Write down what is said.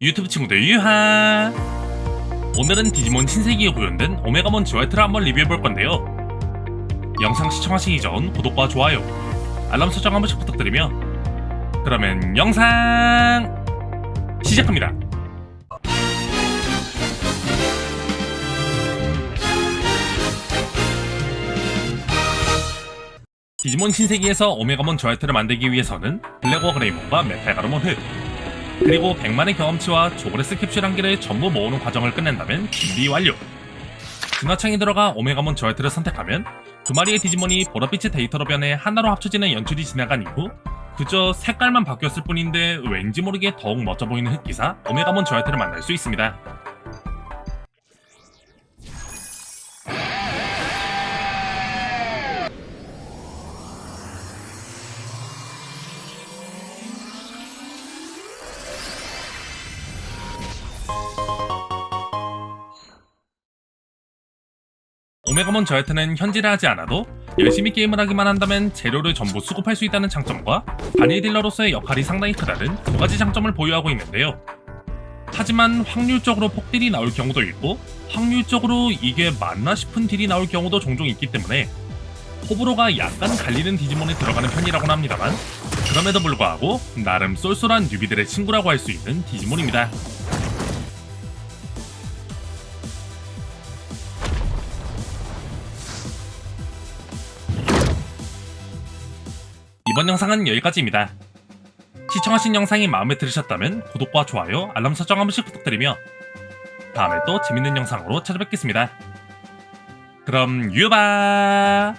유튜브 친구들 유하! 오늘은 디지몬 신세기에 구현된 오메가몬 지와이트를 한번 리뷰해볼 건데요. 영상 시청하시기 전 구독과 좋아요 알람 설정 한 번씩 부탁드리며 그러면 영상 시작합니다. 디지몬 신세기에서 오메가몬 지와이트를 만들기 위해서는 블랙워 그레이몬과 메탈 가르몬 흑 그리고 100만의 경험치와 조그레스 캡슐 한 개를 전부 모으는 과정을 끝낸다면 준비 완료. 진화창에 들어가 오메가몬 저이트를 선택하면 두 마리의 디지몬이 보랏빛의 데이터로 변해 하나로 합쳐지는 연출이 지나간 이후 그저 색깔만 바뀌었을 뿐인데 왠지 모르게 더욱 멋져 보이는 흑기사 오메가몬 저이트를 만날 수 있습니다. 오메가몬 저이트는 현질을 하지 않아도 열심히 게임을 하기만 한다면 재료를 전부 수급할 수 있다는 장점과 단일 딜러로서의 역할이 상당히 크다는 두 가지 장점을 보유하고 있는데요. 하지만 확률적으로 폭딜이 나올 경우도 있고 확률적으로 이게 맞나 싶은 딜이 나올 경우도 종종 있기 때문에 호불호가 약간 갈리는 디지몬에 들어가는 편이라고는 합니다만 그럼에도 불구하고 나름 쏠쏠한 뉴비들의 친구라고 할 수 있는 디지몬입니다. 이번 영상은 여기까지입니다. 시청하신 영상이 마음에 들으셨다면 구독과 좋아요, 알람 설정 한 번씩 부탁드리며 다음에 또 재밌는 영상으로 찾아뵙겠습니다. 그럼 유바!